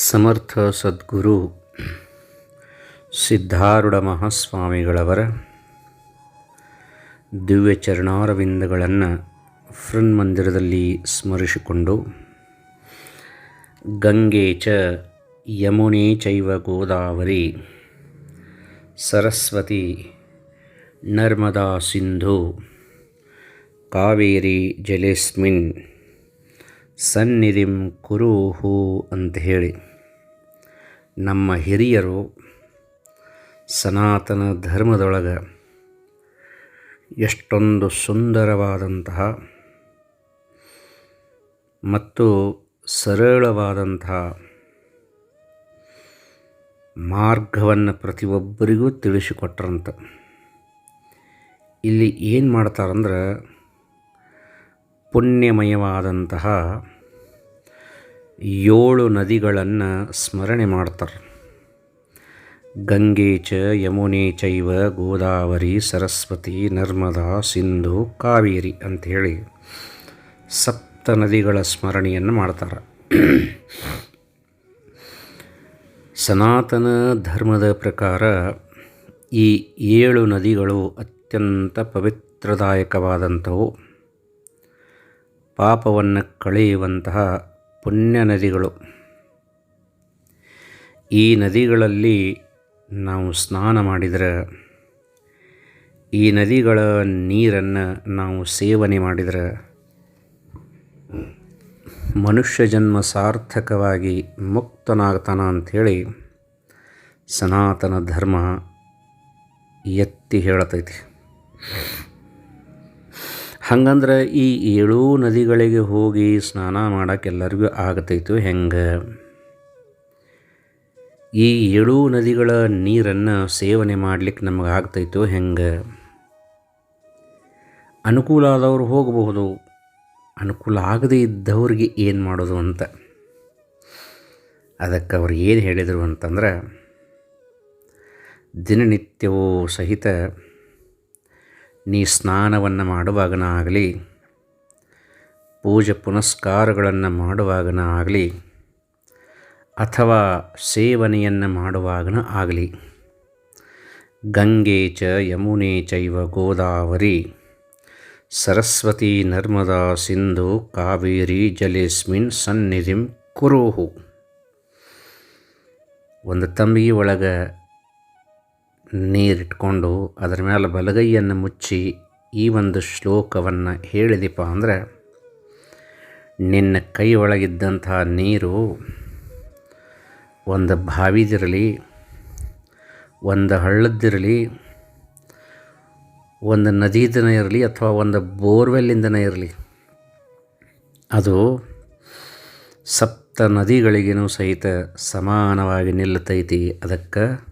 ಸಮರ್ಥ ಸದ್ಗುರು ಸಿದ್ಧಾರೂಢ ಮಹಾಸ್ವಾಮಿಗಳವರ ದಿವ್ಯ ಚರಣಾರವಿಂದಗಳನ್ನು ಮಂದಿರದಲ್ಲಿ ಸ್ಮರಿಸಿಕೊಂಡು, ಗಂಗೆ ಚ ಯಮುನೆ ಚೈವ ಗೋದಾವರಿ, ಸರಸ್ವತಿ ನರ್ಮದಾ ಸಿಂಧು, ಕಾವೇರಿ ಜಲೇಸ್ಮಿನ್ ಸನ್ನಿಧಿಂ ಕುರುಹು ಅಂತ ಹೇಳಿ. ನಮ್ಮ ಹಿರಿಯರು ಸನಾತನ ಧರ್ಮದೊಳಗೆ ಎಷ್ಟೊಂದು ಸುಂದರವಾದಂತಹ ಮತ್ತು ಸರಳವಾದಂತಹ ಮಾರ್ಗವನ್ನು ಪ್ರತಿಯೊಬ್ಬರಿಗೂ ತಿಳಿಸಿಕೊಟ್ರಂತ. ಇಲ್ಲಿ ಏನು ಮಾಡ್ತಾರಂದ್ರೆ ಪುಣ್ಯಮಯವಾದಂತಹ ಏಳು ನದಿಗಳನ್ನು ಸ್ಮರಣೆ ಮಾಡ್ತಾರೆ. ಗಂಗೆ ಚ ಯಮುನೆ ಚೈವ ಗೋದಾವರಿ ಸರಸ್ವತಿ ನರ್ಮದಾ ಸಿಂಧು ಕಾವೇರಿ ಅಂಥೇಳಿ ಸಪ್ತ ನದಿಗಳ ಸ್ಮರಣೆಯನ್ನು ಮಾಡ್ತಾರೆ. ಸನಾತನ ಧರ್ಮದ ಪ್ರಕಾರ ಈ ಏಳು ನದಿಗಳು ಅತ್ಯಂತ ಪವಿತ್ರದಾಯಕವಾದಂಥವು. ಪಾಪವನ್ನು ಕಳೆಯುವಂತಹ ಪುಣ್ಯ ನದಿಗಳು. ಈ ನದಿಗಳಲ್ಲಿ ನಾವು ಸ್ನಾನ ಮಾಡಿದರೆ ಈ ನದಿಗಳ ನೀರನ್ನು ನಾವು ಸೇವನೆ ಮಾಡಿದರೆ ಮನುಷ್ಯ ಜನ್ಮ ಸಾರ್ಥಕವಾಗಿ ಮುಕ್ತನಾಗ್ತಾನ ಅಂಥೇಳಿ ಸನಾತನ ಧರ್ಮ ಎತ್ತಿ ಹೇಳತೈತಿ. ಹಂಗಂದ್ರೆ ಈ ಏಳೂ ನದಿಗಳಿಗೆ ಹೋಗಿ ಸ್ನಾನ ಮಾಡೋಕೆ ಎಲ್ಲರಿಗೂ ಆಗತೈತು. ಹೆಂಗೆ? ಈ ಏಳೂ ನದಿಗಳ ನೀರನ್ನು ಸೇವನೆ ಮಾಡ್ಲಿಕ್ಕೆ ನಮಗೆ ಆಗ್ತೈತೋ. ಹೆಂಗೆ? ಅನುಕೂಲ ಆದವರು ಹೋಗಬಹುದು. ಅನುಕೂಲ ಆಗದೇ ಇದ್ದವ್ರಿಗೆ ಏನು ಮಾಡೋದು ಅಂತ. ಅದಕ್ಕೆ ಅವ್ರು ಏನು ಹೇಳಿದರು ಅಂತಂದ್ರೆ ದಿನನಿತ್ಯವೂ ಸಹಿತ ನೀ ಸ್ನಾನವನ್ನು ಮಾಡುವಾಗನಾಗಲಿ, ಪೂಜೆ ಪುನಸ್ಕಾರಗಳನ್ನು ಮಾಡುವಾಗನ ಆಗಲಿ ಅಥವಾ ಸೇವನೆಯನ್ನು ಮಾಡುವಾಗನ ಆಗಲಿ. ಗಂಗೆ ಚ ಯಮುನೆ ಚೈವ ಗೋದಾವರಿ, ಸರಸ್ವತಿ ನರ್ಮದಾ ಸಿಂಧು ಕಾವೇರಿ ಜಲೇಸ್ಮಿನ್ ಸನ್ನಿಧಿಂ ಕುರುಹು. ಒಂದು ತಂಬಿಗೆ ಒಳಗೆ ನೀರಿಟ್ಕೊಂಡು ಅದರ ಮೇಲೆ ಬಲಗೈಯನ್ನು ಮುಚ್ಚಿ ಈ ಒಂದು ಶ್ಲೋಕವನ್ನು ಹೇಳಿದಿಪ್ಪ ಅಂದರೆ, ನಿನ್ನ ಕೈ ಒಳಗಿದ್ದಂತಹ ನೀರು ಒಂದು ಬಾವಿದಿರಲಿ, ಒಂದು ಹಳ್ಳದ್ದಿರಲಿ, ಒಂದು ನದಿದನೇ ಇರಲಿ ಅಥವಾ ಒಂದು ಬೋರ್ವೆಲ್ಲಿಂದನೇ ಇರಲಿ, ಅದು ಸಪ್ತ ನದಿಗಳಿಗೇನೂ ಸಹಿತ ಸಮಾನವಾಗಿ ನಿಲ್ಲತೈತಿ. ಅದಕ್ಕೆ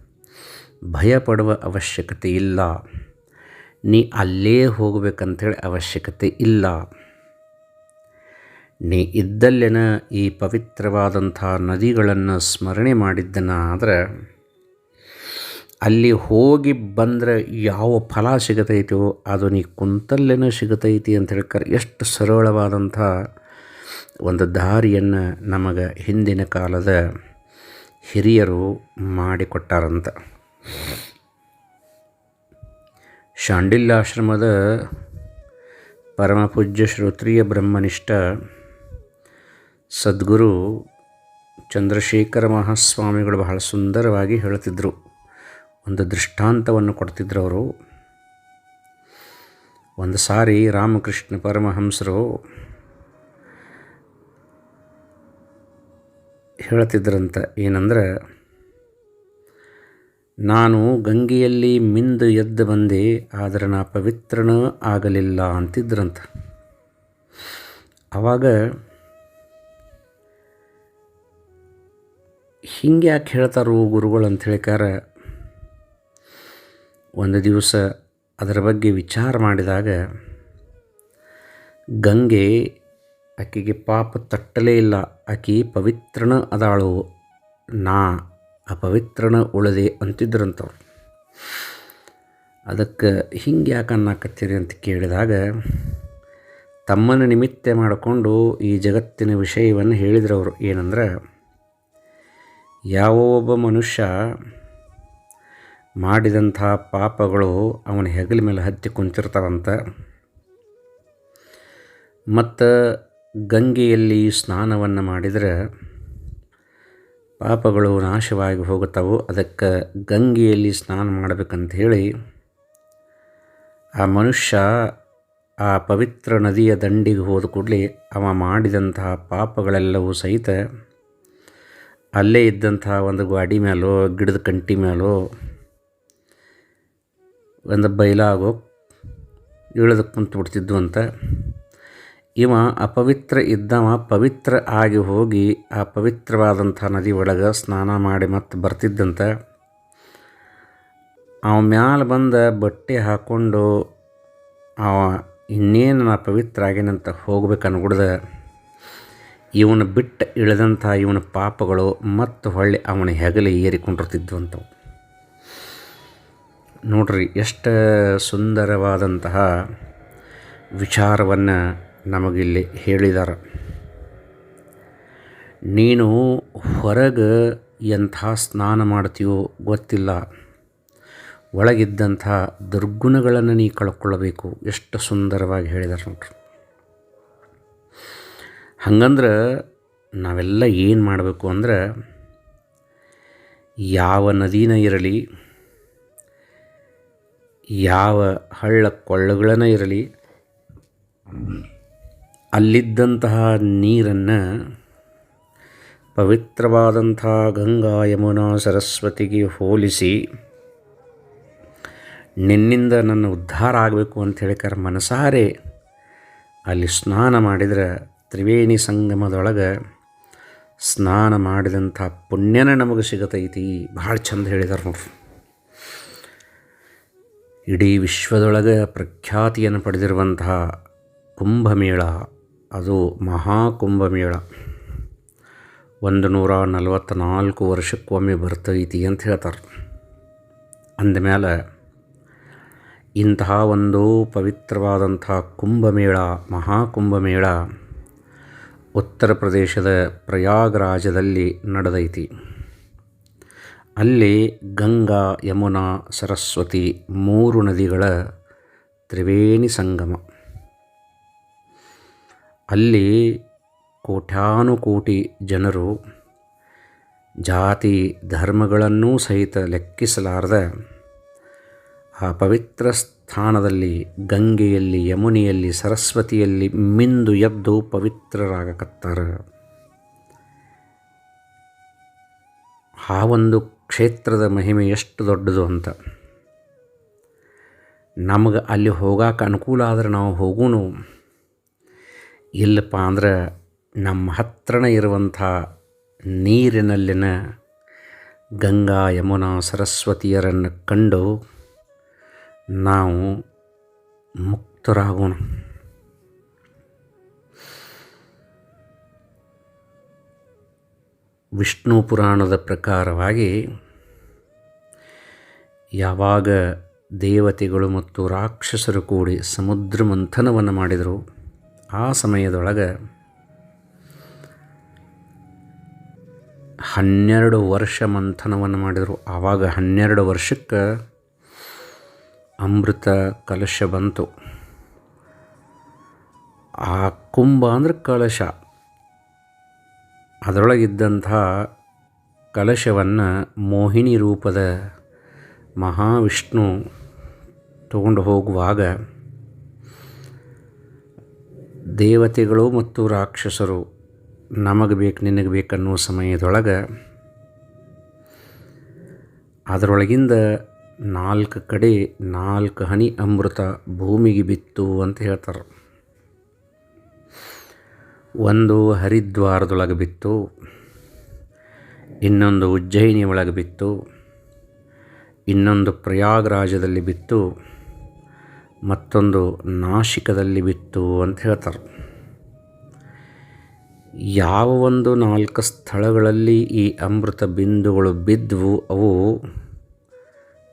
ಭಯಪಡುವ ಅವಶ್ಯಕತೆ ಇಲ್ಲ. ನೀ ಅಲ್ಲೇ ಹೋಗಬೇಕಂಥೇಳಿ ಅವಶ್ಯಕತೆ ಇಲ್ಲ. ನೀ ಇದ್ದಲ್ಲೇನ ಈ ಪವಿತ್ರವಾದಂಥ ನದಿಗಳನ್ನು ಸ್ಮರಣೆ ಮಾಡಿದ್ದನ ಆದರೆ ಅಲ್ಲಿ ಹೋಗಿ ಬಂದರೆ ಯಾವ ಫಲ ಸಿಗತೈತೋ ಅದು ನೀ ಕುಂತಲ್ಲೇನ ಸಿಗತೈತಿ ಅಂತ ಹೇಳ್ತಾರೆ ಎಷ್ಟು ಸರಳವಾದಂಥ ಒಂದು ದಾರಿಯನ್ನು ನಮಗೆ ಹಿಂದಿನ ಕಾಲದ ಹಿರಿಯರು ಮಾಡಿಕೊಟ್ಟಾರಂತ. ಶಾಂಡಿಲ್ಯಾಶ್ರಮದ ಪರಮಪೂಜ್ಯ ಶ್ರೋತ್ರಿಯ ಬ್ರಹ್ಮನಿಷ್ಠ ಸದ್ಗುರು ಚಂದ್ರಶೇಖರ ಮಹಾಸ್ವಾಮಿಗಳು ಬಹಳ ಸುಂದರವಾಗಿ ಹೇಳುತ್ತಿದ್ದರು ಒಂದು ದೃಷ್ಟಾಂತವನ್ನು ಕೊಡ್ತಿದ್ರು ಅವರು. ಒಂದು ಸಾರಿ ರಾಮಕೃಷ್ಣ ಪರಮಹಂಸರು ಹೇಳ್ತಿದ್ರಂತ, ಏನಂದ್ರೆ ನಾನು ಗಂಗೆಯಲ್ಲಿ ಮಿಂದು ಎದ್ದು ಬಂದೆ, ಆದರೆ ನಾ ಪವಿತ್ರನ ಆಗಲಿಲ್ಲ ಅಂತಿದ್ರಂತ. ಆವಾಗ ಹಿಂಗೆ ಯಾಕೆ ಹೇಳ್ತಾರೋ ಗುರುಗಳು ಅಂತ ಹೇಳಿಕಾರ ಒಂದು ದಿವಸ ಅದರ ಬಗ್ಗೆ ವಿಚಾರ ಮಾಡಿದಾಗ, ಗಂಗೆ ಆಕೆಗೆ ಪಾಪ ತಟ್ಟಲೇ ಇಲ್ಲ, ಆಕೆ ಪವಿತ್ರನ ಅದಾಳು, ನಾ ಅಪವಿತ್ರನ ಉಳದೆ ಅಂತಿದ್ರಂಥವ್ರು ಅದಕ್ಕೆ ಹಿಂಗೆ ಯಾಕೆ ಅನ್ನಾಕತ್ತೀರಿ ಅಂತ ಕೇಳಿದಾಗ ತಮ್ಮನ್ನು ನಿಮಿತ್ತ ಮಾಡಿಕೊಂಡು ಈ ಜಗತ್ತಿನ ವಿಷಯವನ್ನು ಅವರು ಏನಂದ್ರೆ, ಯಾವ ಒಬ್ಬ ಮನುಷ್ಯ ಮಾಡಿದಂಥ ಪಾಪಗಳು ಅವನ ಹೆಗಲ ಮೇಲೆ ಹತ್ತಿ ಕುಂತಿರ್ತಾವಂತ, ಮತ್ತು ಗಂಗೆಯಲ್ಲಿ ಸ್ನಾನವನ್ನು ಮಾಡಿದರೆ ಪಾಪಗಳು ನಾಶವಾಗಿ ಹೋಗುತ್ತವು ಅದಕ್ಕೆ ಗಂಗೆಯಲ್ಲಿ ಸ್ನಾನ ಮಾಡಬೇಕಂತ ಹೇಳಿ ಆ ಮನುಷ್ಯ ಆ ಪವಿತ್ರ ನದಿಯ ದಂಡಿಗೆ ಹೋದ ಕೂಡಲೇ ಅವ ಮಾಡಿದಂತಹ ಪಾಪಗಳೆಲ್ಲವೂ ಸಹಿತ ಅಲ್ಲೇ ಇದ್ದಂತಹ ಒಂದು ಗಾಡಿ ಮೇಲೋ ಗಿಡದ ಕಂಟಿ ಮೇಲೋ ಒಂದು ಬೈಲಾಗೋ ಇಳಿದು ಕುಂತು ಬಿಡ್ತಿದ್ವು ಅಂತ ಇವ ಅಪವಿತ್ರ ಇದ್ದವ ಪವಿತ್ರ ಆಗಿ ಹೋಗಿ ಆ ಪವಿತ್ರವಾದಂಥ ನದಿ ಒಳಗೆ ಸ್ನಾನ ಮಾಡಿ ಮತ್ತೆ ಬರ್ತಿದ್ದಂತ. ಅವ ಮ್ಯಾಲ ಬಂದ ಬಟ್ಟೆ ಹಾಕ್ಕೊಂಡು ಅವ ಇನ್ನೇನು ನಾ ಪವಿತ್ರ ಆಗೇನಂತ ಹೋಗ್ಬೇಕು ಅನ್ಗುಡ್ದ. ಇವನು ಬಿಟ್ಟು ಇಳಿದಂಥ ಇವನ ಪಾಪಗಳು ಮತ್ತು ಹೊಳ್ಳಿ ಅವನ ಹೆಗಲೆ ಏರಿಕೊಂಡಿರ್ತಿದ್ವಂಥವು ನೋಡ್ರಿ ಎಷ್ಟು ಸುಂದರವಾದಂತಹ ವಿಚಾರವನ್ನು ನಮಗಿಲ್ಲಿ ಹೇಳಿದಾರೆ. ನೀನು ಹೊರಗೆ ಎಂಥ ಸ್ನಾನ ಮಾಡ್ತೀಯೋ ಗೊತ್ತಿಲ್ಲ. ಒಳಗಿದ್ದಂಥ ದುರ್ಗುಣಗಳನ್ನು ನೀ ಕಳ್ಕೊಳ್ಳಬೇಕು. ಎಷ್ಟು ಸುಂದರವಾಗಿ ಹೇಳಿದಾರೆ ನೋಡ್ರಿ. ಹಂಗಂದ್ರೆ ನಾವೆಲ್ಲ ಏನು ಮಾಡಬೇಕು ಅಂದ್ರೆ ಯಾವ ನದಿನ ಇರಲಿ, ಯಾವ ಹಳ್ಳ ಕೊಳ್ಳಗಳನ್ನು ಇರಲಿ ಅಲ್ಲಿದ್ದಂತಹ ನೀರನ್ನು ಪವಿತ್ರವಾದಂಥ ಗಂಗಾ ಯಮುನಾ ಸರಸ್ವತಿಗೆ ಹೋಲಿಸಿ ನಿನ್ನಿಂದ ನನ್ನ ಉದ್ಧಾರ ಆಗಬೇಕು ಅಂತ ಹೇಳಿಕರ ಮನಸಾರೆ ಅಲ್ಲಿ ಸ್ನಾನ ಮಾಡಿದರೆ ತ್ರಿವೇಣಿ ಸಂಗಮದೊಳಗೆ ಸ್ನಾನ ಮಾಡಿದಂಥ ಪುಣ್ಯನ ನಮಗೆ ಸಿಗತೈತಿ. ಭಾಳ ಚಂದ ಹೇಳಿದಾರೆ ನೋಡ್ರಿ ಇಡೀ ವಿಶ್ವದೊಳಗೆ ಪ್ರಖ್ಯಾತಿಯನ್ನು ಪಡೆದಿರುವಂತಹ ಕುಂಭಮೇಳ ಅದು ಮಹಾಕುಂಭಮೇಳ. ಒಂದು ನೂರ ನಲವತ್ತ್ನಾಲ್ಕು ವರ್ಷಕ್ಕೊಮ್ಮೆ ಬರ್ತೈತಿ ಅಂತ ಹೇಳ್ತಾರೆ. ಅಂದಮೇಲೆ, ಇಂತಹ ಒಂದು ಪವಿತ್ರವಾದಂಥ ಕುಂಭಮೇಳ, ಮಹಾಕುಂಭಮೇಳ ಉತ್ತರ ಪ್ರದೇಶದ ಪ್ರಯಾಗರಾಜದಲ್ಲಿ ನಡೆದೈತಿ. ಅಲ್ಲಿ ಗಂಗಾ, ಯಮುನಾ, ಸರಸ್ವತಿ ಮೂರು ನದಿಗಳ ತ್ರಿವೇಣಿ ಸಂಗಮ. ಅಲ್ಲಿ ಕೋಟ್ಯಾನುಕೋಟಿ ಜನರು ಜಾತಿ ಧರ್ಮಗಳನ್ನೂ ಸಹಿತ ಲೆಕ್ಕಿಸಲಾರದ ಆ ಪವಿತ್ರ ಸ್ಥಾನದಲ್ಲಿ, ಗಂಗೆಯಲ್ಲಿ, ಯಮುನಿಯಲ್ಲಿ, ಸರಸ್ವತಿಯಲ್ಲಿ ಮಿಂದು ಎದ್ದು ಪವಿತ್ರರಾಗಕತ್ತಾರ. ಆ ಒಂದು ಕ್ಷೇತ್ರದ ಮಹಿಮೆ ಎಷ್ಟು ದೊಡ್ಡದು ಅಂತ. ನಮಗೆ ಅಲ್ಲಿ ಹೋಗಾಕ ಅನುಕೂಲ ಆದರೆ ನಾವು ಹೋಗೋನು. ಇಲ್ಲಪ್ಪ ಅಂದ್ರೆ ನಮ್ಮ ಹತ್ರನೇ ಇರುವಂಥ ನೀರಿನಲ್ಲಿನ ಗಂಗಾ ಯಮುನಾ ಸರಸ್ವತಿಯರನ್ನು ಕಂಡು ನಾವು ಮುಕ್ತರಾಗೋಣ. ವಿಷ್ಣು ಪುರಾಣದ ಪ್ರಕಾರವಾಗಿ ಯಾವಾಗ ದೇವತೆಗಳು ಮತ್ತು ರಾಕ್ಷಸರು ಕೂಡಿ ಸಮುದ್ರ ಮಂಥನವನ್ನು ಮಾಡಿದರು ಆ ಸಮಯದೊಳಗೆ ಹನ್ನೆರಡು ವರ್ಷ ಮಂಥನವನ್ನು ಮಾಡಿದರು. ಆವಾಗ ಹನ್ನೆರಡು ವರ್ಷಕ್ಕೆ ಅಮೃತ ಕಲಶ ಬಂತು. ಆ ಕುಂಭ ಅಂದ್ರೆ ಕಲಶ ಅದರೊಳಗಿದ್ದಂಥ ಕಲಶವನ್ನು ಮೋಹಿನಿ ರೂಪದ ಮಹಾವಿಷ್ಣು ತಗೊಂಡು ಹೋಗುವಾಗ ದೇವತೆಗಳು ಮತ್ತು ರಾಕ್ಷಸರು ನಮಗೆ ಬೇಕು ನಿನಗೆ ಬೇಕನ್ನೋ ಸಮಯದೊಳಗೆ ಅದರೊಳಗಿಂದ ನಾಲ್ಕು ಕಡೆ ನಾಲ್ಕು ಹನಿ ಅಮೃತ ಭೂಮಿಗೆ ಬಿತ್ತು ಅಂತ ಹೇಳ್ತಾರೆ. ಒಂದು ಹರಿದ್ವಾರದೊಳಗೆ ಬಿತ್ತು, ಇನ್ನೊಂದು ಉಜ್ಜಯಿನಿ ಒಳಗೆ ಬಿತ್ತು, ಇನ್ನೊಂದು ಪ್ರಯಾಗರಾಜದಲ್ಲಿ ಬಿತ್ತು ಮತ್ತೊಂದು ನಾಶಿಕದಲ್ಲಿ ಬಿತ್ತು ಅಂತ ಹೇಳ್ತಾರೆ. ಯಾವ ಒಂದು ನಾಲ್ಕು ಸ್ಥಳಗಳಲ್ಲಿ ಈ ಅಮೃತ ಬಿಂದುಗಳು ಬಿದ್ದವು ಅವು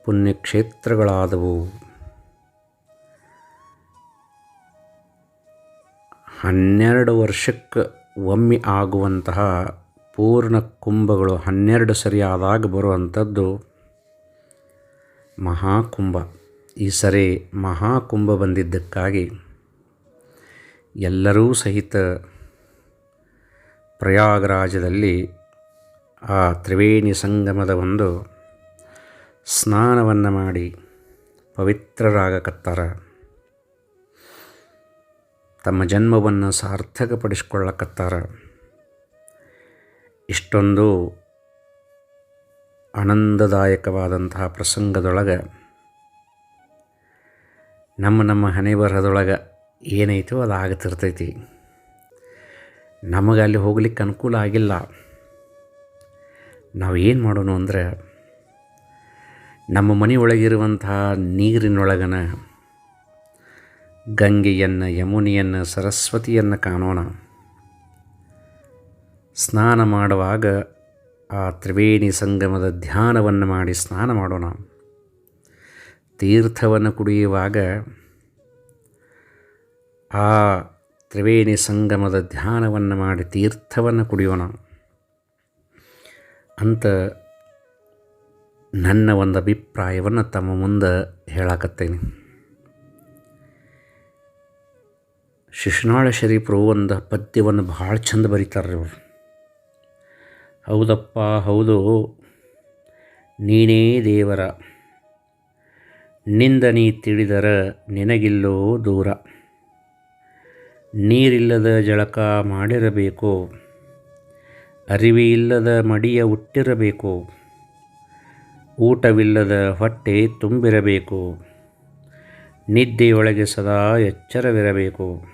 ಪುಣ್ಯಕ್ಷೇತ್ರಗಳಾದವು. ಹನ್ನೆರಡು ವರ್ಷಕ್ಕೆ ಒಮ್ಮೆ ಆಗುವಂತಹ ಪೂರ್ಣ ಕುಂಭಗಳು ಹನ್ನೆರಡು ಸರಿಯಾದಾಗ ಬರುವಂಥದ್ದು ಮಹಾಕುಂಭ. ಈ ಸರಿ ಮಹಾಕುಂಭ ಬಂದಿದ್ದಕ್ಕಾಗಿ ಎಲ್ಲರೂ ಸಹಿತ ಪ್ರಯಾಗರಾಜದಲ್ಲಿ ಆ ತ್ರಿವೇಣಿ ಸಂಗಮದ ಒಂದು ಸ್ನಾನವನ್ನು ಮಾಡಿ ಪವಿತ್ರರಾಗಕತ್ತಾರ ತಮ್ಮ ಜನ್ಮವನ್ನು ಸಾರ್ಥಕಪಡಿಸ್ಕೊಳ್ಳಕತ್ತಾರ. ಇಷ್ಟೊಂದು ಆನಂದದಾಯಕವಾದಂತಹ ಪ್ರಸಂಗದೊಳಗೆ ನಮ್ಮ ನಮ್ಮ ಹಣೆ ಬರಹದೊಳಗೆ ಏನೈತೋ ಅದು ಆಗತಿರ್ತೈತಿ. ನಮಗೆ ಅಲ್ಲಿ ಹೋಗ್ಲಿಕ್ಕೆ ಅನುಕೂಲ ಆಗಿಲ್ಲ. ನಾವು ಏನು ಮಾಡೋಣ ಅಂದರೆ, ನಮ್ಮ ಮನೆಯೊಳಗಿರುವಂತಹ ನೀರಿನೊಳಗನ ಗಂಗೆಯನ್ನು, ಯಮುನಿಯನ್ನು, ಸರಸ್ವತಿಯನ್ನು ಕಾಣೋಣ. ಸ್ನಾನ ಮಾಡುವಾಗ ಆ ತ್ರಿವೇಣಿ ಸಂಗಮದ ಧ್ಯಾನವನ್ನು ಮಾಡಿ ಸ್ನಾನ ಮಾಡೋಣ. ತೀರ್ಥವನ್ನು ಕುಡಿಯುವಾಗ ಆ ತ್ರಿವೇಣಿ ಸಂಗಮದ ಧ್ಯಾನವನ್ನು ಮಾಡಿ ತೀರ್ಥವನ್ನು ಕುಡಿಯೋಣ ಅಂತ ನನ್ನ ಒಂದು ಅಭಿಪ್ರಾಯವನ್ನು ತಮ್ಮ ಮುಂದೆ ಹೇಳಾಕತ್ತೇನೆ. ಶಿಶುನಾಳ ಶರೀಫರು ಒಂದು ಪದ್ಯವನ್ನು ಭಾಳ ಚಂದ ಬರೀತಾರೆ ಇವರು. ಹೌದಪ್ಪ, ಹೌದು, ನೀನೇ ದೇವರ. ನಿಂದ ನೀ ತಿಳಿದರ ನಿನಗಿಲ್ಲೋ ದೂರ. ನೀರಿಲ್ಲದ ಜಳಕ ಮಾಡಿರಬೇಕು? ಅರಿವಿಲ್ಲದ ಮಡಿಯ ಹುಟ್ಟಿರಬೇಕು? ಊಟವಿಲ್ಲದ ಹೊಟ್ಟೆ ತುಂಬಿರಬೇಕು? ನಿದ್ದೆಯೊಳಗೆ ಸದಾ ಎಚ್ಚರವಿರಬೇಕು?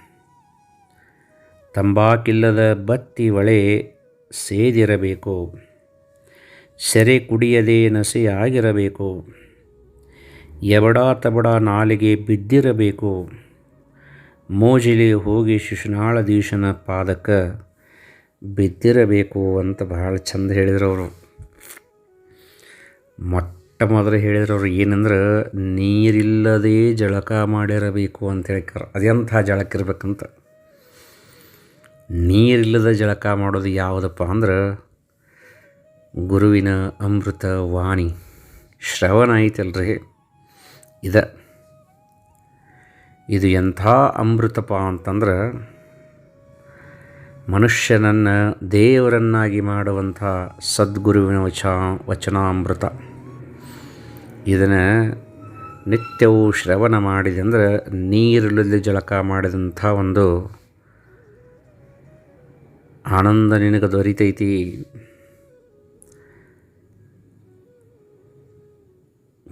ತಂಬಾಕಿಲ್ಲದ ಬತ್ತಿ ಒಳೆ ಸೇದಿರಬೇಕು? ಸೆರೆ ಕುಡಿಯದೇ ನಸೆಯಾಗಿರಬೇಕು? ಎಬಡ ತಬಡ ನಾಲಿಗೆ ಬಿದ್ದಿರಬೇಕು. ಮೋಜಿಲಿ ಹೋಗಿ ಶಿಶುನಾಳದೀಶನ ಪಾದಕ್ಕೆ ಬಿದ್ದಿರಬೇಕು ಅಂತ ಭಾಳ ಚಂದ ಹೇಳಿದ್ರು ಅವರು. ಮೊಟ್ಟ ಮೊದಲು ಹೇಳಿದ್ರು ಅವರು, ಏನಂದ್ರೆ ನೀರಿಲ್ಲದೆ ಜಳಕ ಮಾಡಿರಬೇಕು ಅಂತ ಹೇಳ್ತಾರೆ ಅದೆಂಥ ಜಳಕ ನೀರಿಲ್ಲದ ಜಳಕ ಮಾಡೋದು ಯಾವುದಪ್ಪ ಅಂದ್ರೆ ಗುರುವಿನ ಅಮೃತ ವಾಣಿ. ಶ್ರವಣ ಐತಲ್ರಿ? ಇದ. ಇದು ಎಂಥ ಅಮೃತಪ ಅಂತಂದ್ರೆ ಮನುಷ್ಯನನ್ನು ದೇವರನ್ನಾಗಿ ಮಾಡುವಂಥ ಸದ್ಗುರುವಿನ ವಚ ವಚನಾಮೃತ. ಇದನ್ನು ನಿತ್ಯವೂ ಶ್ರವಣ ಮಾಡಿದೆ ಅಂದರೆ ನೀರಿಲ್ಲದೆ ಜಳಕ ಮಾಡಿದಂಥ ಒಂದು ಆನಂದ ನಿನಗೆ ದೊರೀತೈತಿ.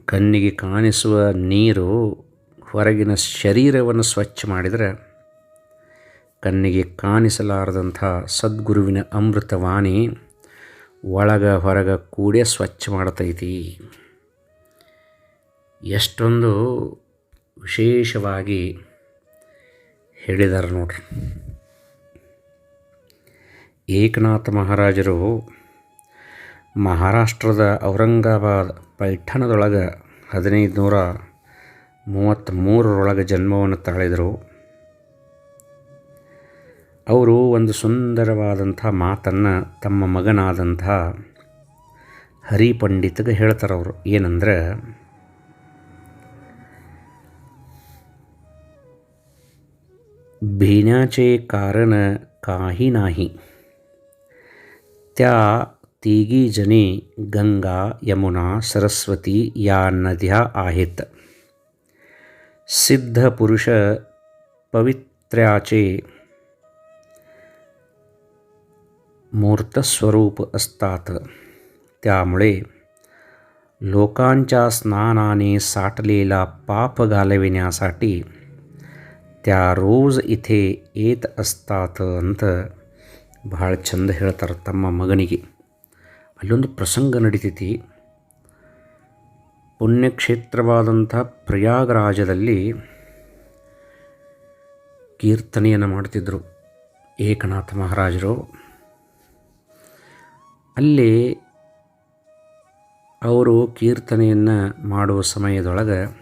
ಕಣ್ಣಿಗೆ ಕಾಣಿಸುವ ನೀರು ಹೊರಗಿನ ಶರೀರವನ್ನು ಸ್ವಚ್ಛ ಮಾಡಿದರೆ ಕಣ್ಣಿಗೆ ಕಾಣಿಸಲಾರದಂಥ ಸದ್ಗುರುವಿನ ಅಮೃತವಾಣಿ ಒಳಗ ಹೊರಗ ಕೂಡೇ ಸ್ವಚ್ಛ ಮಾಡ್ತೈತಿ. ಎಷ್ಟೊಂದು ವಿಶೇಷವಾಗಿ ಹೇಳಿದ್ದಾರೆ ನೋಡ್ರಿ. ಏಕನಾಥ ಮಹಾರಾಜರು ಮಹಾರಾಷ್ಟ್ರದ ಔರಂಗಾಬಾದ್ ಪೈಠಣದೊಳಗೆ ಹದಿನೈದು ನೂರ ಮೂವತ್ತ್ಮೂರರೊಳಗೆ ಜನ್ಮವನ್ನು ತಾಳಿದರು ಅವರು ಒಂದು ಸುಂದರವಾದಂಥ ಮಾತನ್ನು ತಮ್ಮ ಮಗನಾದಂಥ ಹರಿಪಂಡಿತಗೆ ಹೇಳ್ತಾರೆ ಅವರು ಏನಂದ್ರೆ भिण्याचे कारण काही नाही त्या तिघी जणी गंगा यमुना सरस्वती या नद्या आहेत सिद्ध पुरुष पवित्र्याचे मूर्तस्वरूप असतात त्यामुळे लोकांच्या स्नानाने साठलेला पाप घालविण्यासाठी त्या ರೋಸ್ ಇಥೆ ಏತ್ ಅಸ್ತಾತ್ ಅಂತ ಭಾಳ ಚಂದ ಹೇಳ್ತಾರೆ ತಮ್ಮ ಮಗನಿಗೆ ಅಲ್ಲೊಂದು ಪ್ರಸಂಗ ನಡೀತೈತಿ. ಪುಣ್ಯಕ್ಷೇತ್ರವಾದಂಥ ಪ್ರಯಾಗರಾಜದಲ್ಲಿ ಕೀರ್ತನೆಯನ್ನು ಮಾಡ್ತಿದ್ದರು ಏಕನಾಥ ಮಹಾರಾಜರು. ಅಲ್ಲಿ ಅವರು ಕೀರ್ತನೆಯನ್ನು ಮಾಡುವ ಸಮಯದೊಳಗೆ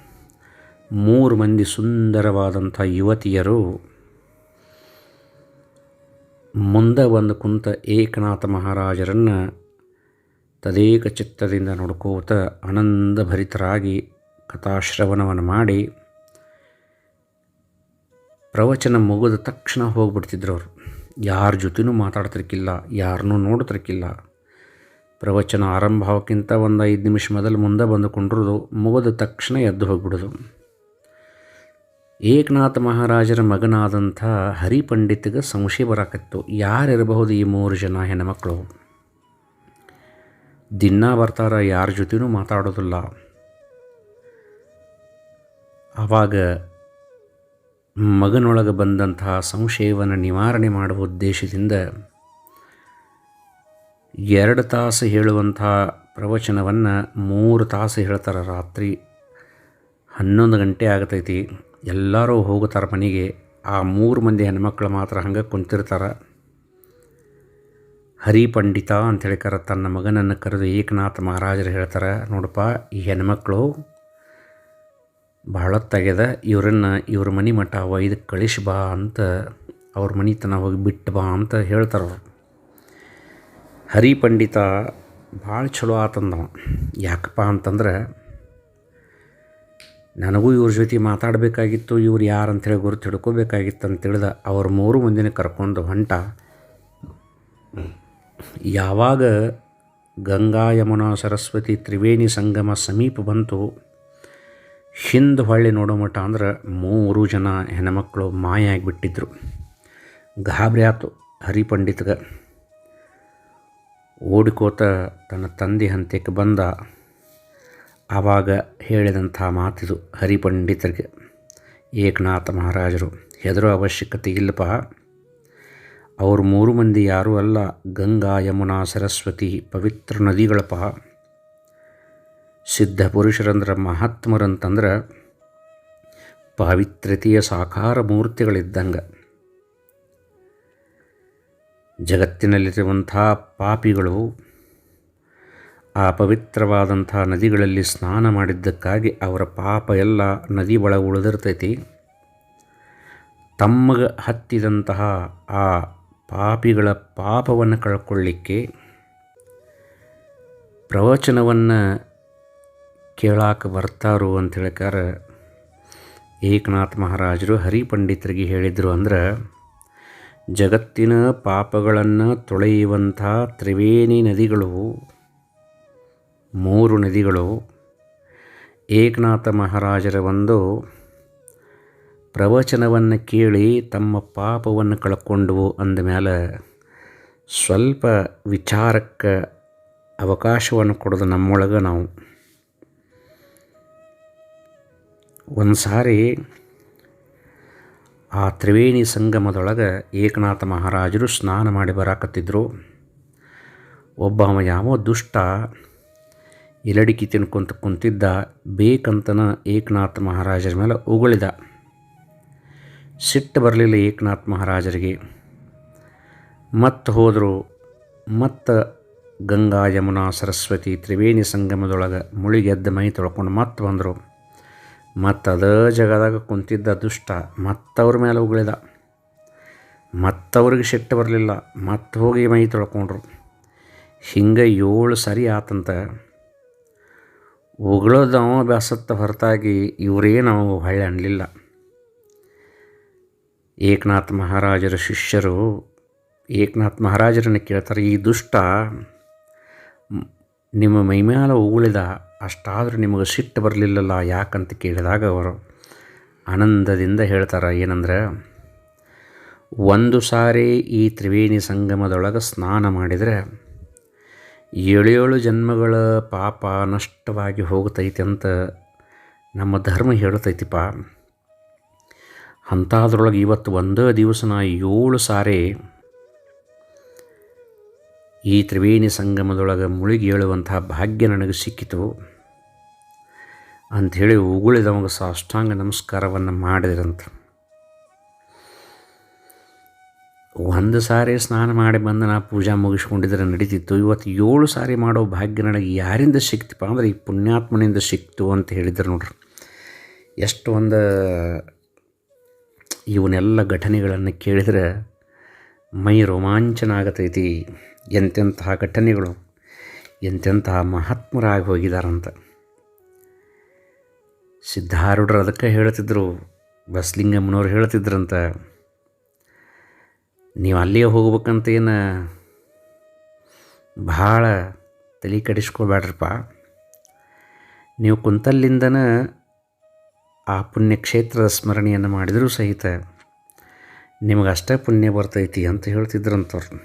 ಮೂರು ಮಂದಿ ಸುಂದರವಾದಂಥ ಯುವತಿಯರು ಮುಂದೆ ಒಂದು ಕುಂತ ಏಕನಾಥ ಮಹಾರಾಜರನ್ನು ತದೇಕ ಚಿತ್ತದಿಂದ ನೋಡ್ಕೋತ ಆನಂದಭರಿತರಾಗಿ ಕಥಾಶ್ರವಣವನ್ನು ಮಾಡಿ ಪ್ರವಚನ ಮುಗಿದ ತಕ್ಷಣ ಹೋಗ್ಬಿಡ್ತಿದ್ರು ಅವರು. ಯಾರ ಜೊತೆನೂ ಮಾತಾಡ್ತಿರ್ಕಿಲ್ಲ ಯಾರನ್ನೂ ನೋಡ್ತಿರ್ಕಿಲ್ಲ. ಪ್ರವಚನ ಆರಂಭಕ್ಕಿಂತ ಒಂದು ಐದು ನಿಮಿಷ ಮೊದಲು ಮುಂದೆ ಬಂದು ಕುಂಡ್ರದು, ಮುಗಿದ ತಕ್ಷಣ ಎದ್ದು ಹೋಗ್ಬಿಡೋದು. ಏಕನಾಥ ಮಹಾರಾಜರ ಮಗನಾದಂಥ ಹರಿಪಂಡಿತ್ಗೆ ಸಂಶಯ ಬರಾಕತ್ತು. ಯಾರಿರಬಹುದು ಈ ಮೂರು ಜನ ಹೆಣ್ಮಕ್ಳು? ದಿನ ಬರ್ತಾರ, ಯಾರ ಜೊತೆನೂ ಮಾತಾಡೋದಿಲ್ಲ. ಆವಾಗ ಮಗನೊಳಗೆ ಬಂದಂತಹ ಸಂಶಯವನ್ನು ನಿವಾರಣೆ ಮಾಡುವ ಉದ್ದೇಶದಿಂದ ಎರಡು ತಾಸು ಹೇಳುವಂಥ ಪ್ರವಚನವನ್ನು ಮೂರು ತಾಸು ಹೇಳ್ತಾರೆ ರಾತ್ರಿ. ಹನ್ನೊಂದು ಗಂಟೆ ಆಗತೈತಿ. ಎಲ್ಲರೂ ಹೋಗುತ್ತಾರೆ ಮನೆಗೆ. ಆ ಮೂರು ಮಂದಿ ಹೆಣ್ಮಕ್ಳು ಮಾತ್ರ ಹಂಗೆ ಕುಂತಿರ್ತಾರೆ. ಹರಿಪಂಡಿತ ಅಂಥೇಳಿ ಕರೆ ತನ್ನ ಮಗನನ್ನು ಕರೆದು ಏಕನಾಥ ಮಹಾರಾಜರು ಹೇಳ್ತಾರೆ, ನೋಡಪ್ಪ, ಈ ಹೆಣ್ಮಕ್ಳು ಬಹಳ ತೆಗೆದ ಇವರನ್ನು ಇವ್ರ ಮನೆ ಮಠ ಒಯ್ದು ಕಳಿಸಿ ಬಾ ಅಂತ ಅವ್ರ ಮನೆತನ ಹೋಗಿ ಬಿಟ್ಟು ಬಾ ಅಂತ ಹೇಳ್ತಾರೆ ಹರಿಪಂಡಿತ ಭಾಳ ಚಲೋ ಆತಂದವ ಯಾಕಪ್ಪ ಅಂತಂದ್ರೆ ನನಗೂ ಇವ್ರ ಜೊತೆ ಮಾತಾಡಬೇಕಾಗಿತ್ತು, ಇವ್ರು ಯಾರು ಅಂಥೇಳಿ ಗುರು ಹಿಡ್ಕೋಬೇಕಾಗಿತ್ತು ಅಂತ ತಿಳಿದ ಅವ್ರ ಮೂರು ಮಂದಿನ ಕರ್ಕೊಂಡು ಹೊಂಟ ಯಾವಾಗ ಗಂಗಾ ಯಮುನಾ ಸರಸ್ವತಿ ತ್ರಿವೇಣಿ ಸಂಗಮ ಸಮೀಪ ಬಂತು ಹಿಂದೆ ಹೊಳ್ಳಿ ನೋಡೋ ಮಟ್ಟ ಅಂದ್ರೆ ಮೂರು ಜನ ಹೆಣ್ಮಕ್ಳು ಮಾಯ ಆಗಿಬಿಟ್ಟಿದ್ರು ಗಾಬರಿ ಆತು ಹರಿಪಂಡಿತ್ಗೆ. ಓಡಿಕೋತ ತನ್ನ ತಂದೆ ಹಂತಕ್ಕೆ ಬಂದ. ಆವಾಗ ಹೇಳಿದಂಥ ಮಾತಿದು ಹರಿಪಂಡಿತರಿಗೆ, ಏಕನಾಥ ಮಹಾರಾಜರು, ಹೆದರೋ ಅವಶ್ಯಕತೆ ಇಲ್ಲಪ್ಪ. ಅವ್ರು ಮೂರು ಮಂದಿ ಯಾರೂ ಅಲ್ಲ. ಗಂಗಾ, ಯಮುನಾ, ಸರಸ್ವತಿ, ಪವಿತ್ರ ನದಿಗಳಪ್ಪ. ಸಿದ್ಧ ಪುರುಷರಂದ್ರೆ ಮಹಾತ್ಮರಂತಂದ್ರೆ ಪಾವಿತ್ರ್ಯತೆಯ ಸಾಕಾರ ಮೂರ್ತಿಗಳಿದ್ದಂಗೆ. ಜಗತ್ತಿನಲ್ಲಿರುವಂಥ ಪಾಪಿಗಳು ಆ ಪವಿತ್ರವಾದಂಥ ನದಿಗಳಲ್ಲಿ ಸ್ನಾನ ಮಾಡಿದ್ದಕ್ಕಾಗಿ ಅವರ ಪಾಪ ಎಲ್ಲ ನದಿ ಒಳಗೆ ಉಳಿದಿರ್ತೈತಿ. ತಮ್ಮಗೆ ಹತ್ತಿದಂತಹ ಆ ಪಾಪಿಗಳ ಪಾಪವನ್ನು ಕಳ್ಕೊಳ್ಳಿಕ್ಕೆ ಪ್ರವಚನವನ್ನು ಕೇಳಾಕ ಬರ್ತಾರೋ ಅಂತ ಹೇಳ್ಕಾರ ಏಕನಾಥ್ ಮಹಾರಾಜರು ಹರಿಪಂಡಿತರಿಗೆ ಹೇಳಿದರು ಅಂದ್ರೆ, ಜಗತ್ತಿನ ಪಾಪಗಳನ್ನು ತೊಳೆಯುವಂಥ ತ್ರಿವೇಣಿ ನದಿಗಳು, ಮೂರು ನದಿಗಳು, ಏಕನಾಥ ಮಹಾರಾಜರ ಒಂದು ಪ್ರವಚನವನ್ನು ಕೇಳಿ ತಮ್ಮ ಪಾಪವನ್ನು ಕಳ್ಕೊಂಡವು ಅಂದಮೇಲೆ ಸ್ವಲ್ಪ ವಿಚಾರಕ್ಕೆ ಅವಕಾಶವನ್ನು ಕೊಡೋದು ನಮ್ಮೊಳಗೆ ನಾವು. ಒಂದು ಸಾರಿ ಆ ತ್ರಿವೇಣಿ ಸಂಗಮದೊಳಗೆ ಏಕನಾಥ ಮಹಾರಾಜರು ಸ್ನಾನ ಮಾಡಿ ಬರಾಕತ್ತಿದ್ರು. ಒಬ್ಬ ಯಾವ ದುಷ್ಟ ಇಲಡಿಕಿ ತಿನ್ಕೊಂತ ಕುಂತಿದ್ದ, ಬೇಕಂತನ ಏಕನಾಥ ಮಹಾರಾಜರ ಮೇಲೆ ಉಗುಳಿದ. ಸಿಟ್ಟು ಬರಲಿಲ್ಲ ಏಕನಾಥ್ ಮಹಾರಾಜರಿಗೆ. ಮತ್ತು ಹೋದರು, ಮತ್ತು ಗಂಗಾ ಯಮುನಾ ಸರಸ್ವತಿ ತ್ರಿವೇಣಿ ಸಂಗಮದೊಳಗೆ ಮುಳುಗೆದ್ದ ಮೈ ತೊಳ್ಕೊಂಡು ಮತ್ತೆ ಬಂದರು. ಮತ್ತು ಅದೇ ಜಾಗದಾಗ ಕುಂತಿದ್ದ ದುಷ್ಟ ಮತ್ತವ್ರ ಮೇಲೆ ಉಗುಳಿದ. ಮತ್ತವ್ರಿಗೆ ಸಿಟ್ಟು ಬರಲಿಲ್ಲ ಮತ್ತೆ ಹೋಗಿ ಮೈ ತೊಳ್ಕೊಂಡ್ರು. ಹಿಂಗೆ ಏಳು ಸರಿ ಆತಂತ ಉಗುಳೋದವ ಬೆಸತ್ತ ಹೊರತಾಗಿ ಇವರೇನು ಹೊಳ್ಳೆ ಅನ್ನಲಿಲ್ಲ ಏಕನಾಥ್ ಮಹಾರಾಜರ ಶಿಷ್ಯರು, ಏಕನಾಥ್ ಮಹಾರಾಜರನ್ನು ಕೇಳ್ತಾರೆ, ಈ ದುಷ್ಟ ನಿಮ್ಮ ಮೈಮ್ಯಾಲ ಉಗುಳಿದ ಅಷ್ಟಾದರೂ ನಿಮಗೆ ಸಿಟ್ಟು ಬರಲಿಲ್ಲಲ್ಲ ಯಾಕಂತ ಕೇಳಿದಾಗ ಅವರು ಆನಂದದಿಂದ ಹೇಳ್ತಾರೆ, ಏನಂದ್ರೆ, ಒಂದು ಸಾರಿ ಈ ತ್ರಿವೇಣಿ ಸಂಗಮದೊಳಗೆ ಸ್ನಾನ ಮಾಡಿದರೆ ಏಳೇಳು ಜನ್ಮಗಳ ಪಾಪ ನಷ್ಟವಾಗಿ ಹೋಗ್ತೈತೆ ಅಂತ ನಮ್ಮ ಧರ್ಮ ಹೇಳ್ತೈತಿಪ್ಪ. ಅಂಥದ್ರೊಳಗೆ ಇವತ್ತು ಒಂದೇ ದಿವಸ ನಾ ಏಳು ಸಾರಿ ಈ ತ್ರಿವೇಣಿ ಸಂಗಮದೊಳಗೆ ಮುಳುಗಿ ಹೇಳುವಂತಹ ಭಾಗ್ಯ ನನಗೆ ಸಿಕ್ಕಿತು. ಅಂಥೇಳಿ ಉಗುಳಿದವಾಗ ಸಾಷ್ಟಾಂಗ ನಮಸ್ಕಾರವನ್ನು ಮಾಡಿದ್ರಂತ. ಒಂದು ಸಾರಿ ಸ್ನಾನ ಮಾಡಿ ಬಂದು ನಾ ಪೂಜಾ ಮುಗಿಸ್ಕೊಂಡಿದ್ರೆ ನಡೀತಿತ್ತು. ಇವತ್ತು ಏಳು ಸಾರಿ ಮಾಡೋ ಭಾಗ್ಯ ನನಗೆ ಯಾರಿಂದ ಸಿಕ್ತಪ್ಪ ಅಂದ್ರೆ ಈ ಪುಣ್ಯಾತ್ಮನಿಂದ ಸಿಕ್ತು ಅಂತ ಹೇಳಿದ್ರು ನೋಡ್ರಿ. ಎಷ್ಟು ಒಂದು ಇವನ್ನೆಲ್ಲ ಘಟನೆಗಳನ್ನು ಕೇಳಿದರೆ ಮೈ ರೋಮಾಂಚನ ಆಗತೈತಿ ಎಂತೆಂತಹ ಘಟನೆಗಳು, ಎಂತೆಂತಹ ಮಹಾತ್ಮರಾಗಿ ಹೋಗಿದಾರಂತ. ಸಿದ್ಧಾರೂಢರು ಅದಕ್ಕೆ ಹೇಳ್ತಿದ್ರು, ಬಸ್ಲಿಂಗಮ್ಮನವ್ರು ಹೇಳ್ತಿದ್ರಂತ, ನೀವು ಅಲ್ಲಿಗೆ ಹೋಗ್ಬೇಕಂತ ಏನು ಭಾಳ ತಲೆ ಕೆಡಿಸ್ಕೊಬೇಡ್ರಪ್ಪ. ನೀವು ಕುಂತಲ್ಲಿಂದನ ಆ ಪುಣ್ಯಕ್ಷೇತ್ರದ ಸ್ಮರಣೆಯನ್ನು ಮಾಡಿದರೂ ಸಹಿತ ನಿಮಗೆ ಅಷ್ಟೇ ಪುಣ್ಯ ಬರ್ತೈತಿ ಅಂತ ಹೇಳ್ತಿದ್ರಂಥವ್ರು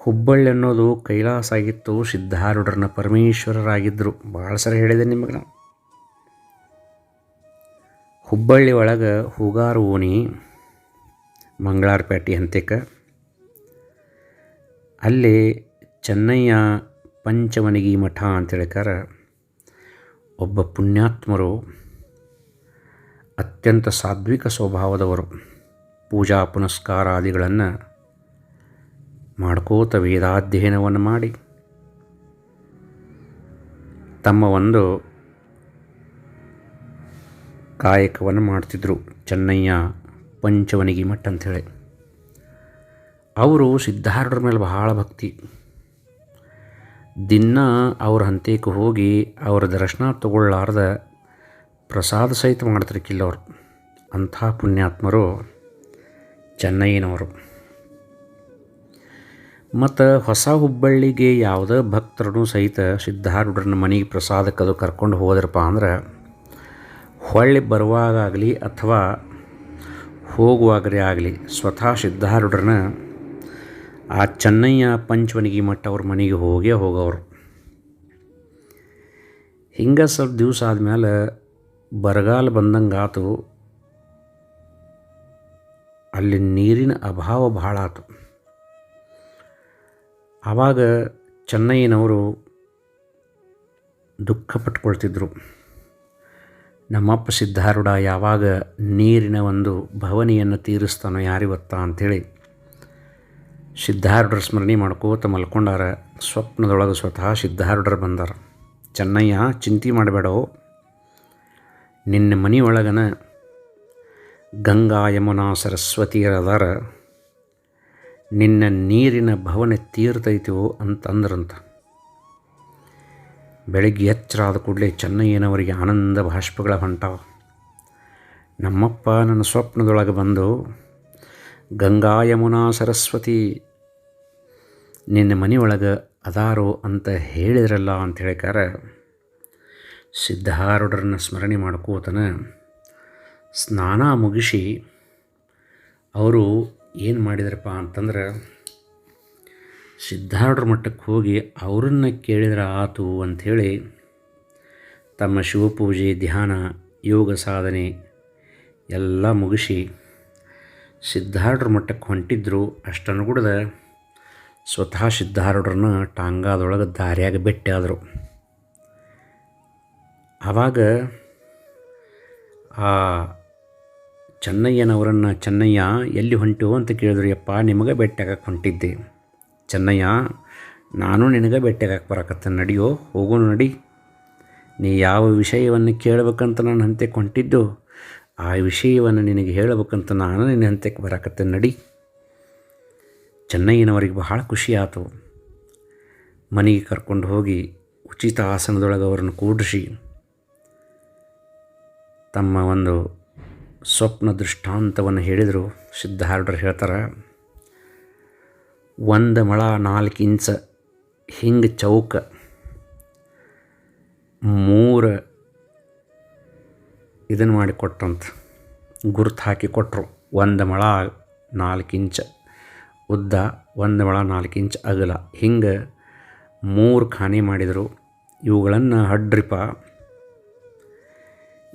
ಹುಬ್ಬಳ್ಳಿ ಅನ್ನೋದು ಕೈಲಾಸ ಆಗಿತ್ತು, ಸಿದ್ಧಾರೂಢರನ್ನ ಪರಮೇಶ್ವರರಾಗಿದ್ದರು ಭಾಳ ಸರ ಹೇಳಿದೆ ನಿಮಗೆ ನಾವು ಹುಬ್ಬಳ್ಳಿ ಒಳಗೆ ಹೂಗಾರು ಓಣಿ, ಮಂಗಳಾರಪೇಟೆ ಹಂತಿಕ ಅಲ್ಲಿ ಚೆನ್ನಯ್ಯ ಪಂಚವನಗಿ ಮಠ ಅಂತೇಳಿಕಾರ ಒಬ್ಬ ಪುಣ್ಯಾತ್ಮರು ಅತ್ಯಂತ ಸಾತ್ವಿಕ ಸ್ವಭಾವದವರು. ಪೂಜಾ ಪುನಸ್ಕಾರಾದಿಗಳನ್ನು ಮಾಡ್ಕೋತ ವೇದಾಧ್ಯಯನವನ್ನು ಮಾಡಿ. ತಮ್ಮ ಒಂದು ಕಾಯಕವನ್ನು ಮಾಡ್ತಿದ್ದರು ಚೆನ್ನಯ್ಯ ಪಂಚವನಿಗಿ ಮಠ ಅಂಥೇಳಿ ಅವರು ಸಿದ್ಧಾರೂಢರ ಮೇಲೆ ಬಹಳ ಭಕ್ತಿ. ದಿನ ಅವ್ರ ಹಂತಕ್ಕೆ ಹೋಗಿ ಅವರ ದರ್ಶನ ತಗೊಳ್ಳಾರ್ದ ಪ್ರಸಾದ ಸಹಿತ ಮಾಡ್ತಾರೆ ಅವರು. ಅಂಥ ಪುಣ್ಯಾತ್ಮರು ಚೆನ್ನೈನವರು ಮತ್ತು ಹೊಸ ಹುಬ್ಬಳ್ಳಿಗೆ ಯಾವುದೇ ಭಕ್ತರನ್ನು ಸಹಿತ ಸಿದ್ಧಾರೂಢರನ್ನ ಮನೆಗೆ ಪ್ರಸಾದಕ್ಕದು ಕರ್ಕೊಂಡು ಹೋದ್ರಪ್ಪ ಅಂದ್ರೆ ಹೊಳ್ಳಿ ಬರುವಾಗಲಿ ಅಥವಾ ಹೋಗುವಾಗಲೇ ಆಗಲಿ ಸ್ವತಃ ಸಿದ್ಧಾರೂಢರನ್ನ ಆ ಚೆನ್ನಯ್ಯ ಪಂಚವನಿಗೆ ಮಟ್ಟ ಅವ್ರ ಮನೆಗೆ ಹೋಗೇ ಹೋಗೋರು ಹಿಂಗೆ ಸ್ವಲ್ಪ ದಿವಸ ಆದಮೇಲೆ ಬರಗಾಲ ಬಂದಂಗೆ ಆತು ಅಲ್ಲಿ ನೀರಿನ ಅಭಾವ ಭಾಳ ಆತು ಆವಾಗ ಚೆನ್ನಯ್ಯನವರು ದುಃಖ ಪಟ್ಕೊಳ್ತಿದ್ರು. ನಮ್ಮಪ್ಪ ಸಿದ್ಧಾರೂಢ ಯಾವಾಗ ನೀರಿನ ಒಂದು ಭವನಿಯನ್ನು ತೀರಿಸ್ತಾನೋ ಯಾರಿವತ್ತ ಅಂಥೇಳಿ. ಸಿದ್ಧಾರೂಢರ ಸ್ಮರಣೆ ಮಾಡ್ಕೋತ ಮಲ್ಕೊಂಡಾರ ಸ್ವಪ್ನದೊಳಗೆ ಸ್ವತಃ ಸಿದ್ಧಾರೂಢರು ಬಂದಾರ. ಚೆನ್ನಯ್ಯ, ಚಿಂತೆ ಮಾಡಬೇಡೋ. ನಿನ್ನ ಮನೆಯೊಳಗನ ಗಂಗಾ ಯಮುನಾ ಸರಸ್ವತಿಯರದಾರ ನಿನ್ನ ನೀರಿನ ಭವನ ತೀರ್ತೈತಿವೋ ಅಂತಂದ್ರಂತ. ಬೆಳಗ್ಗೆ ಎಚ್ಚರ ಆದ ಕೂಡಲೇ ಚೆನ್ನಯ್ಯನವರಿಗೆ ಆನಂದ ಭಾಷ್ಪಗಳ ಹೊಂಟಾವ. ನಮ್ಮಪ್ಪ ನನ್ನ ಸ್ವಪ್ನದೊಳಗೆ ಬಂದು, ಗಂಗಾ ಯಮುನಾ ಸರಸ್ವತಿ ನಿನ್ನ ಮನೆಯೊಳಗೆ ಅದಾರೋ ಅಂತ ಹೇಳಿದ್ರಲ್ಲ ಅಂತ ಹೇಳಿಕಾರ ಸಿದ್ಧಾರೂಢರನ್ನ ಸ್ಮರಣೆ ಮಾಡ್ಕೋತನ ಸ್ನಾನ ಮುಗಿಸಿ ಅವರು ಏನು ಮಾಡಿದ್ರಪ್ಪ ಅಂತಂದ್ರೆ ಸಿದ್ಧಾರೂಢರ ಮಟ್ಟಕ್ಕೆ ಹೋಗಿ ಅವ್ರನ್ನ ಕೇಳಿದ್ರೆ ಆತು ಅಂಥೇಳಿ ತಮ್ಮ ಶಿವಪೂಜೆ, ಧ್ಯಾನ, ಯೋಗ ಸಾಧನೆ ಎಲ್ಲ ಮುಗಿಸಿ ಸಿದ್ಧಾರೂಢರ ಮಟ್ಟಕ್ಕೆ ಹೊಂಟಿದ್ರು ಅಷ್ಟನುಗುಡ್ದ ಸ್ವತಃ ಸಿದ್ಧಾರೂಢರನ್ನ ಟಾಂಗಾದೊಳಗೆ ದಾರಿಯಾಗ ಭೇಟಿ ಆದರು ಆವಾಗ ಆ ಚೆನ್ನಯ್ಯನವರನ್ನು, ಚೆನ್ನಯ್ಯ, ಎಲ್ಲಿ ಹೊಂಟು? ಅಂತ ಕೇಳಿದ್ರು, ಯಪ್ಪ, ನಿಮಗೆ ಭೇಟಿಯಾಗಕ್ಕೆ ಹೊಂಟಿದ್ದೆ. ಚೆನ್ನಯ್ಯ, ನಾನು ನಿನಗೆ ಭೇಟಿಯಾಗಕ್ಕೆ ಬರಕತ್ತೆ. ನಡೆಯೋ ಹೋಗೋಣ ನಡಿ. ನೀ ಯಾವ ವಿಷಯವನ್ನು ಕೇಳಬೇಕಂತ ನಾನು ಹಂತಕ್ಕೆ ಹೊಂಟಿದ್ದು, ಆ ವಿಷಯವನ್ನು ನಿನಗೆ ಹೇಳಬೇಕಂತ ನಾನು ನಿನ್ನ ಹಂತಕ್ಕೆ ಬರಕತ್ತೆ. ನಡಿ. ಚೆನ್ನಯ್ಯನವರಿಗೆ ಬಹಳ ಖುಷಿ ಆಯಿತು ಮನೆಗೆ ಕರ್ಕೊಂಡು ಹೋಗಿ ಉಚಿತ ಆಸನದೊಳಗೆ ಅವರನ್ನು ಕೂಡಿಸಿ ತಮ್ಮ ಒಂದು ಸ್ವಪ್ನ ದೃಷ್ಟಾಂತವನ್ನು ಹೇಳಿದರು. ಸಿದ್ಧಾರೂಢರು ಹೇಳ್ತಾರೆ, ಒಂದು ಮಳ ನಾಲ್ಕು ಇಂಚ ಹಿಂಗೆ ಚೌಕ, ಮೂರು ಇದನ್ನು ಮಾಡಿ ಕೊಟ್ರಂತ ಗುರ್ತು ಹಾಕಿ ಕೊಟ್ಟರು ಒಂದು ಮಳ ನಾಲ್ಕು ಇಂಚ ಉದ್ದ ಒಂದು ಒಳ ನಾಲ್ಕು ಇಂಚ್ ಅಗಲ. ಹಿಂಗೆ ಮೂರು ಖಾನೆ ಮಾಡಿದರು. ಇವುಗಳನ್ನು ಹಡ್ರಿಪ.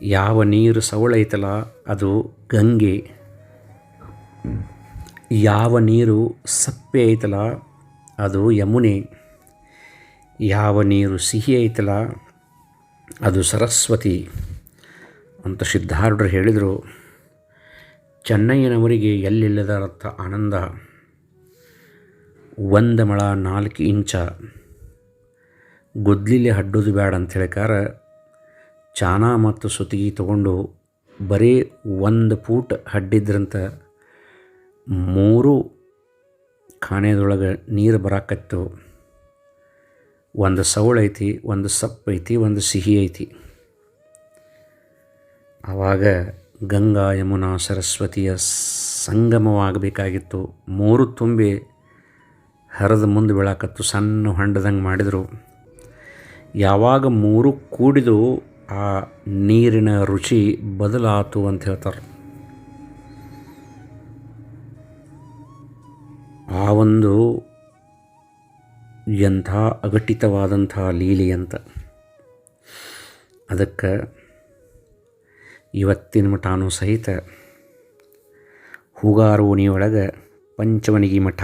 ಯಾವ ನೀರು ಸವಳೈತಲ್ಲ ಅದು ಗಂಗೆ. ಯಾವ ನೀರು ಸಪ್ಪೆ ಐತಲ್ಲ ಅದು ಯಮುನೆ. ಯಾವ ನೀರು ಸಿಹಿ ಐತಲ್ಲ ಅದು ಸರಸ್ವತಿ. ಅಂತ ಸಿದ್ಧಾರ್ಢರು ಹೇಳಿದರು. ಚೆನ್ನಯ್ಯನವರಿಗೆ ಎಲ್ಲಿಲ್ಲದರಂಥ ಆನಂದ. ಒಂದು ಮಳ ನಾಲ್ಕು ಇಂಚ. ಗುದ್ಲಿಲೆ ಹಡ್ಡೋದು ಬೇಡ ಅಂತ ಹೇಳಿಕಾರ ಚಾನ ಮತ್ತು ಸುತ್ತಿಗೆ ತಗೊಂಡು ಬರೀ ಒಂದು ಫೂಟ್ ಹಡ್ಡಿದ್ರಂತ ಮೂರು ಖಾನೆದೊಳಗೆ ನೀರು ಬರಾಕತ್ತು. ಒಂದು ಸವಳು ಐತಿ, ಒಂದು ಸಪ್ಪು ಐತಿ, ಒಂದು ಸಿಹಿ ಐತಿ. ಆವಾಗ ಗಂಗಾ, ಯಮುನಾ, ಸರಸ್ವತಿಯ ಸಂಗಮವಾಗಬೇಕಾಗಿತ್ತು. ಮೂರು ತುಂಬಿ ಹರಿದು ಮುಂದೆ ಬೀಳಾಕತ್ತು ಸಣ್ಣ ಹೊಂಡದಂಗೆ ಮಾಡಿದರು. ಯಾವಾಗ ಮೂರು ಕೂಡಿದು ಆ ನೀರಿನ ರುಚಿ ಬದಲಾತು ಅಂತ ಹೇಳ್ತಾರೆ. ಆ ಒಂದು ಎಂಥ ಅಘಟಿತವಾದಂಥ ಲೀಲೆ ಅಂತ. ಅದಕ್ಕೆ ಇವತ್ತಿನ ಮಠನೂ ಸಹಿತ ಹೂಗಾರೋಣಿಯೊಳಗೆ ಪಂಚವನಿಗಿ ಮಠ.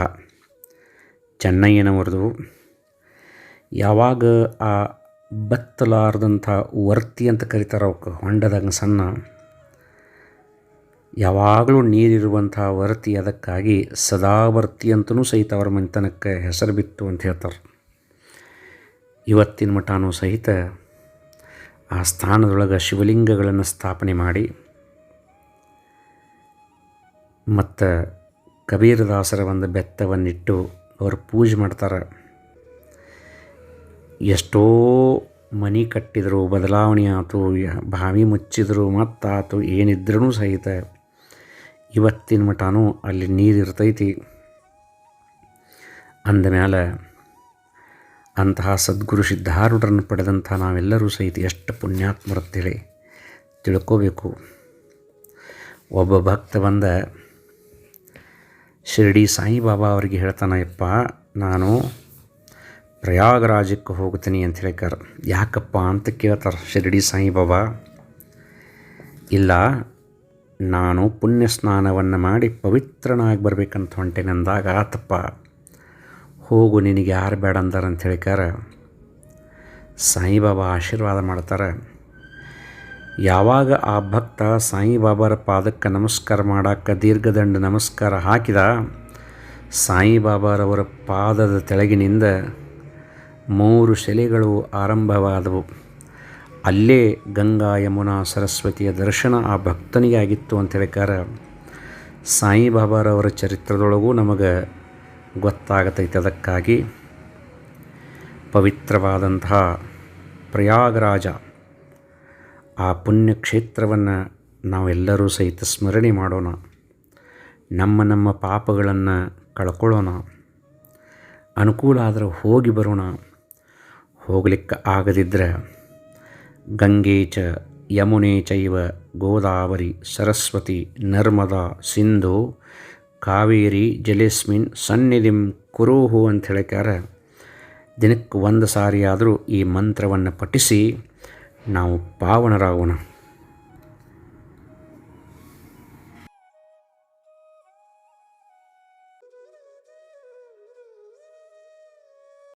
ಚೆನ್ನಯ್ಯನವರದು. ಯಾವಾಗ ಆ ಬತ್ತಲಾರ್ದಂಥ ವರ್ತಿ ಅಂತ ಕರೀತಾರೆ ಅವಕ್ಕೆ, ಹೊಂಡದಂಗ ಸಣ್ಣ. ಯಾವಾಗಲೂ ನೀರಿರುವಂಥ ವರ್ತಿ ಅದಕ್ಕಾಗಿ ಸದಾವರ್ತಿ ಅಂತಲೂ ಸಹಿತ ಅವರ ಮನೆತನಕ್ಕೆ ಹೆಸರು ಬಿತ್ತು ಅಂತ ಹೇಳ್ತಾರೆ. ಇವತ್ತಿನ ಮಠನೂ ಸಹಿತ ಆ ಸ್ಥಾನದೊಳಗೆ ಶಿವಲಿಂಗಗಳನ್ನು ಸ್ಥಾಪನೆ ಮಾಡಿ, ಮತ್ತು ಕಬೀರದಾಸರ ಒಂದು ಬೆತ್ತವನ್ನಿಟ್ಟು ಅವರು ಪೂಜೆ ಮಾಡ್ತಾರೆ. ಎಷ್ಟೋ ಮನೆ ಕಟ್ಟಿದರು, ಬದಲಾವಣೆ ಆಯಿತು ಬಾವಿ ಮುಚ್ಚಿದ್ರು, ಮತ್ತಾತು ಏನಿದ್ರೂ ಸಹಿತ ಇವತ್ತಿನ ಮಟನೂ ಅಲ್ಲಿ ನೀರು ಇರ್ತೈತಿ. ಅಂದಮೇಲೆ ಅಂತಹ ಸದ್ಗುರು ಸಿದ್ಧಾರೂಢರನ್ನು ಪಡೆದಂಥ ನಾವೆಲ್ಲರೂ ಸಹಿತ ಎಷ್ಟು ಪುಣ್ಯಾತ್ಮರತ್ತೇಳಿ ತಿಳ್ಕೋಬೇಕು. ಒಬ್ಬ ಭಕ್ತ ಬಂದ ಶಿರಡಿ ಸಾಯಿಬಾಬಾ ಅವರಿಗೆ ಹೇಳ್ತಾನಪ್ಪ ನಾನು ಪ್ರಯಾಗರಾಜಕ್ಕೆ ಹೋಗ್ತೀನಿ ಅಂತ ಹೇಳ್ಕಾರ ಯಾಕಪ್ಪ ಅಂತ ಕೇಳ್ತಾರೆ ಶಿರಡಿ ಸಾಯಿಬಾಬಾ. ಇಲ್ಲ, ನಾನು ಪುಣ್ಯ ಸ್ನಾನವನ್ನು ಮಾಡಿ ಪವಿತ್ರನಾಗಿ ಬರ್ಬೇಕಂತ ಹೊಂಟೇನೆ ಅಂದಾಗ ಆತಪ್ಪ. ಹೋಗು ನಿನಗೆ ಯಾರು ಬೇಡ ಅಂದಾರ ಅಂತ ಹೇಳಿಕಾರ ಸಾಯಿಬಾಬಾ ಆಶೀರ್ವಾದ ಮಾಡ್ತಾರೆ. ಯಾವಾಗ ಆ ಭಕ್ತ ಸಾಯಿಬಾಬಾರ ಪಾದಕ್ಕೆ ನಮಸ್ಕಾರ ಮಾಡಕ್ಕೆ ದೀರ್ಘದಂಡ ನಮಸ್ಕಾರ ಹಾಕಿದ, ಸಾಯಿಬಾಬಾರವರ ಪಾದದ ತೆಳಗಿನಿಂದ ಮೂರು ಶಿಲೆಗಳು ಆರಂಭವಾದವು. ಅಲ್ಲೇ ಗಂಗಾ ಯಮುನಾ ಸರಸ್ವತಿಯ ದರ್ಶನ ಆ ಭಕ್ತನಿಗೆ ಆಗಿತ್ತು ಅಂತ ಹೇಳಿಕಾರ, ಸಾಯಿಬಾಬಾರವರ ಚರಿತ್ರದೊಳಗೂ ನಮಗೆ ಗೊತ್ತಾಗತೈತೆ. ಅದಕ್ಕಾಗಿ ಪವಿತ್ರವಾದಂತಹ ಪ್ರಯಾಗರಾಜ ಆ ಪುಣ್ಯಕ್ಷೇತ್ರವನ್ನು ನಾವೆಲ್ಲರೂ ಸಹಿತ ಸ್ಮರಣೆ ಮಾಡೋಣ. ನಮ್ಮ ನಮ್ಮ ಪಾಪಗಳನ್ನು ಕಳ್ಕೊಳ್ಳೋಣ. ಅನುಕೂಲ ಆದರೆ ಹೋಗಿ ಬರೋಣ. ಹೋಗಲಿಕ್ಕೆ ಆಗದಿದ್ದರೆ ಗಂಗೆ ಚ ಯಮುನೆ ಚೈವ ಗೋದಾವರಿ ಸರಸ್ವತಿ ನರ್ಮದಾ ಸಿಂಧು ಕಾವೇರಿ ಜಲೇಸ್ಮಿನ್ ಸನ್ನಿಧಿಂ ಕುರುಹು ಅಂತ ಹೇಳಿಕ್ಯಾರ. ದಿನಕ್ಕೆ ಒಂದು ಸಾರಿ ಆದರೂ ಈ ಮಂತ್ರವನ್ನು ಪಠಿಸಿ ನಾವು ಪಾವನರಾಗೋಣ.